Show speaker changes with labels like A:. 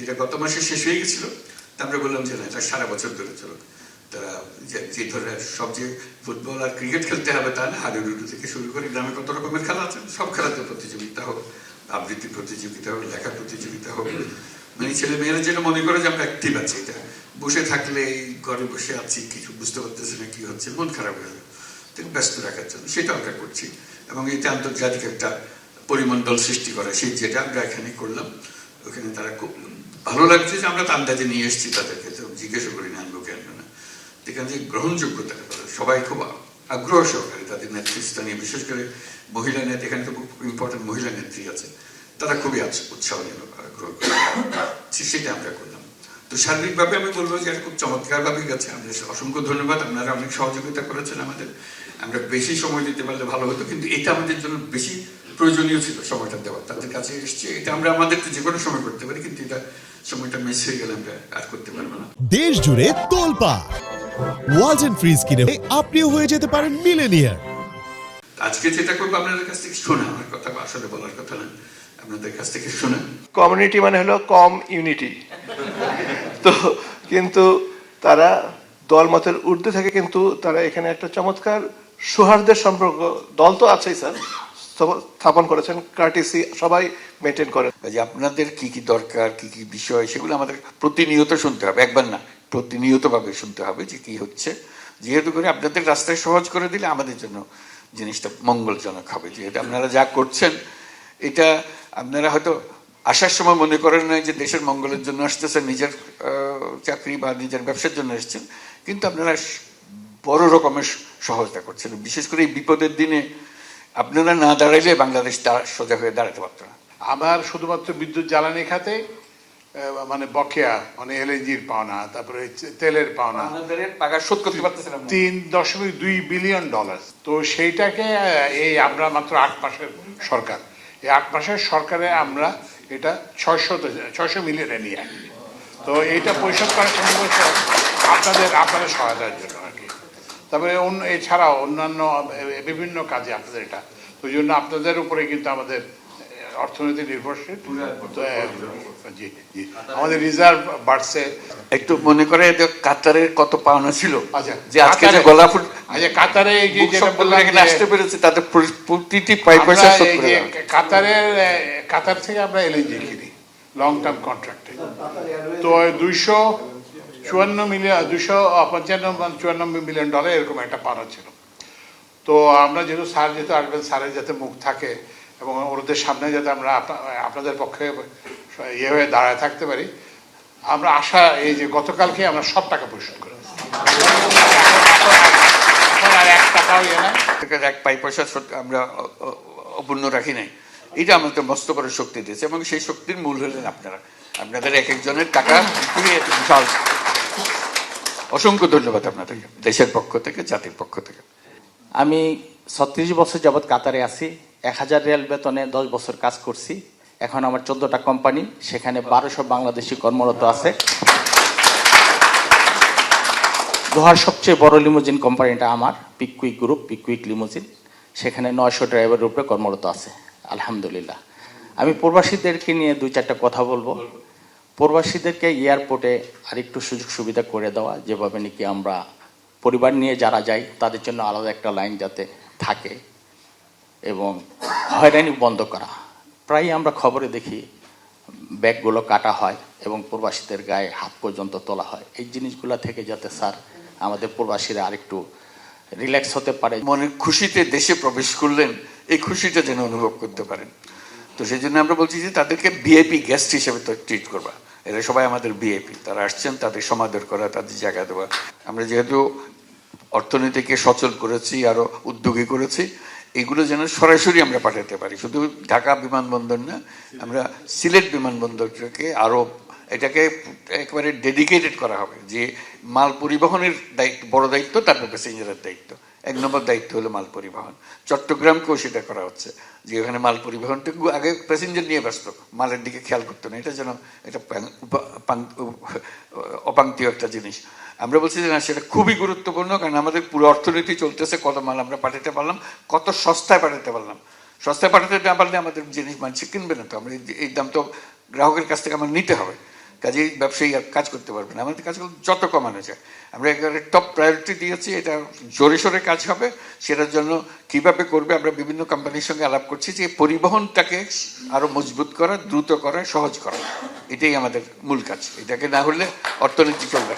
A: এটা গত মাসে শেষ হয়ে গেছিল। তা আমরা বললাম যে না, এটা সারা বছর ধরে চলুক। তারা যে ধরনের সব যে ফুটবল আর ক্রিকেট খেলতে হবে তা না হাডুডুডু থেকে শুরু করে গ্রামে কত রকমের খেলা আছে, সব খেলাতে প্রতিযোগিতা হোক আবৃত্তি প্রতিযোগিতা হোক লেখা প্রতিযোগিতা হোক। মানে ছেলে মেয়েরা যেন মনে করে যে আমরা অ্যাক্টিভ আছি, এটা বসে থাকলে এই ঘরে বসে আছি, কিছু বুঝতে পারতেছি না কি হচ্ছে, মন খারাপ হয়ে যাবে। ব্যস্ত রাখার জন্য সেটা আমরা করছি। এবং এতে আন্তর্জাতিক একটা পরিমণ্ডল সৃষ্টি করা। সেই যেটা আমরা এখানে করলাম, ওখানে তারা খুব ভালো লাগছে যে আমরা আন্দাজে নিয়ে এসেছি তাদেরকে। তো জিজ্ঞাসা করি, না আনব কেন না। এখানে যে গ্রহণযোগ্যতা সবাই খুব আগ্রহ সহকারে তাদের নেতৃস্থানীয় বিশেষ করে মহিলা নেত্রী, এখানে তো খুব ইম্পর্টেন্ট মহিলা নেত্রী আছে, তারা খুবই উৎসাহ নিল আগ্রহ করে। সেটা আমরা করলাম। তো সার্বিকভাবে আমি বলব যে খুব চমৎকারভাবে গেছে। আমাদের অসংখ্য ধন্যবাদ। আপনারা অনেক সহযোগিতা করেছেন আমাদের। আমরা বেশি সময় দিতে পারলে ভালো হতো, কিন্তু এটা আমাদের জন্য বেশি প্রয়োজনীয় ছিল সময়টা দেওয়া তাদের কাছে এসছে। এটা আমরা আমাদের তো যে কোনো সময় করতে পারি কিন্তু এটা সময়টা মিস হয়ে গেলে আমরা আর করতে পারব না।
B: দেশ জুড়ে তোলপা ওয়ালটন ফ্রিজ কিনে আপনিও হয়ে যেতে পারেন মিলেনিয়ার
A: আজকে যেটা করব আপনাদের কাছ থেকে শোনা আমার কথা আসলে বলার কথা না আপনাদের কাছ থেকে শোনা।
C: কমিউনিটি মানে হলো কম ইউনিটি তো কিন্তু তারা দলমতের ঊর্ধ্বে থাকে কিন্তু তারা এখানে একটা চমৎকার সৌহার্দ্যের সম্পর্ক দল তো আছেই স্যার। স্থাপন করেছেন কার্টিসি সবাই মেনটেন করে
A: যে আপনাদের কি কি দরকার, কি কি বিষয়, সেগুলো আমাদের প্রতিনিয়ত শুনতে হবে। একবার না, প্রতিনিয়তভাবে শুনতে হবে যে কি হচ্ছে। যেহেতু করে আপনাদের রাস্তায় সহজ করে দিলে আমাদের জন্য জিনিসটা মঙ্গলজনক হবে। যেহেতু আপনারা যা করছেন, এটা আপনারা হয়তো আসার সময় মনে করেন না যে দেশের মঙ্গলের জন্য আসতেছেন, নিজের চাকরি বা নিজের ব্যবসার জন্য এসেছেন। কিন্তু আপনারা বড় রকমের সহজতা করছেন। বিশেষ করে এই বিপদের দিনে আপনারা না দাঁড়াইলে বাংলাদেশ সোজা হয়ে দাঁড়াতে পারতো না।
D: আমার শুধুমাত্র বিদ্যুৎ জ্বালানি খাতে মানে বকেয়া মানে এলএনজির পাওনা তারপরে তেলের পাওনা।
A: আমাদের টাকা শোধ করতে পারতেছিলাম না।
D: তিন দশমিক দুই বিলিয়ন ডলার। তো সেইটাকে এই আমরা মাত্র আট মাসের সরকার। এই আট মাসের সরকারে আমরা এটা ছয়শো ছয়শো মিলিয়নে নিয়ে আসি। তো এইটা পরিশোধ করা সম্ভব আপনাদের আপনাদের সহায়তার জন্য আর কি। তারপরে অন্য এছাড়াও অন্যান্য বিভিন্ন কাজে আপনাদের এটা। তো ওই জন্য আপনাদের উপরে কিন্তু আমাদের অর্থনীতি নির্ভরশীল। তো, জি জি। আমাদের রিজার্ভ বাড়ছে।
A: একটু মনে করে কাতারের কত পাওনা ছিল?
D: আচ্ছা,
A: যে আজকে যে
D: কাতারে-
A: গলা ফুট
D: আচ্ছা কাতারে এই যে যেটা বললাম
A: এখানে আসতে পেরেছে তাদের প্রতিটি পাই পয়সা
D: আমরা
A: শোধ করে
D: কাতারের কাতার থেকে আমরা এলএনজি কিনি লং টার্ম কন্ট্রাক্টে তো দুইশো চুয়ান্ন মিলিয়ন দুশো পঞ্চান্ন চুয়ান্ন মিলিয়ন ডলার এরকম একটা পাওনা ছিল তো আমরা যেহেতু স্যার যেহেতু আসবেন স্যারের যাতে মুখ থাকে এবং ওদের সামনে যাতে আমরা আপনাদের পক্ষে ইয়ে হয়ে দাঁড়ায় থাকতে পারি আমরা আশা এই যে গতকালকে আমরা সব টাকা পরিশোধ করে আর এক টাকাও ইয়ে
A: এক পাই পয়সা আমরা অপূর্ণ রাখি নাই। এটা আমাদের মস্ত করে শক্তি দিয়েছে এবং সেই শক্তির মূল হলেন আপনারা। আপনাদের এক একজনের টাকা বিশাল অসংখ্য ধন্যবাদ আপনাদের, দেশের পক্ষ থেকে, জাতির পক্ষ থেকে।
E: আমি ছত্রিশ বছর যাবৎ কাতারে আছি, এক হাজার রিয়াল বেতনে দশ বছর কাজ করছি। এখন আমার চোদ্দটা কোম্পানি, সেখানে বারোশো বাংলাদেশি কর্মরত আছে। দোহার সবচেয়ে বড় লিমোজিন কোম্পানিটা আমার পিকুইক গ্রুপ পিকুইক লিমোজিন সেখানে নয়শো ড্রাইভারের উপরে কর্মরত আছে, আলহামদুলিল্লাহ। আমি প্রবাসীদেরকে নিয়ে দুই চারটা কথা বলব। প্রবাসীদেরকে এয়ারপোর্টে আরেকটু সুযোগ সুবিধা করে দেওয়া, যেভাবে নাকি আমরা পরিবার নিয়ে যারা যাই, তাদের জন্য আলাদা একটা লাইন যাতে থাকে এবং হয়রানি বন্ধ করা। প্রায় আমরা খবরে দেখি, ব্যাগগুলো কাটা হয় এবং প্রবাসীদের গায়ে হাত পর্যন্ত তোলা হয়। এই জিনিসগুলো থেকে যাতে স্যার আমাদের প্রবাসীরা আরেকটু রিল্যাক্স হতে পারে।
A: মনের খুশিতে দেশে প্রবেশ করলেন, এই খুশিটা যেন অনুভব করতে পারেন। তো সেই জন্য আমরা বলছি যে তাদেরকে বিএপি গেস্ট হিসেবে তো ট্রিট করবা। এরা সবাই আমাদের বিএপি তারা আসছেন, তাদের সমাদর করা, তাদের জায়গা দেওয়া। আমরা যেহেতু অর্থনীতিকে সচল করেছি, আরও উদ্যোগী করেছি, এগুলো যেন সরাসরি আমরা পাঠাতে পারি। শুধু ঢাকা বিমানবন্দর না, আমরা সিলেট বিমানবন্দরটাকে আরও এটাকে একেবারে ডেডিকেটেড করা হবে যে মাল পরিবহনের দায়িত্ব, বড় দায়িত্ব তারপর প্যাসেঞ্জারের দায়িত্ব। এক নম্বর দায়িত্ব হলো মাল পরিবহন। চট্টগ্রামকেও সেটা করা হচ্ছে যে ওখানে মাল পরিবহনটুকু আগে প্যাসেঞ্জার নিয়ে ব্যস্ত, মালের দিকে খেয়াল করতো না। এটা যেন এটা অপাঙ্ক্তীয় একটা জিনিস। আমরা বলছি যে না, সেটা খুবই গুরুত্বপূর্ণ, কারণ আমাদের পুরো অর্থনীতি চলতেছে, কত মাল আমরা পাঠাতে পারলাম, কত সস্তায় পাঠাতে পারলাম। সস্তায় পাঠাতে না পারলে আমাদের জিনিস মানুষ কিনবে না তো। আমরা এই দাম তো গ্রাহকের কাছ থেকে আমার নিতে হবে। কাজেই ব্যবসায়ী আর কাজ করতে পারবে না। আমাদের কাজগুলো যত কমানো যায়। আমরা একেবারে টপ প্রায়োরিটি দিয়েছি, এটা জোরে সোরে কাজ হবে। সেটার জন্য কীভাবে করবে, আমরা বিভিন্ন কোম্পানির সঙ্গে আলাপ করছি যে পরিবহনটাকে আরও মজবুত করা, দ্রুত করা, সহজ করা। এটাই আমাদের মূল কাজ। এটাকে না হলে অর্থনীতি চলবে।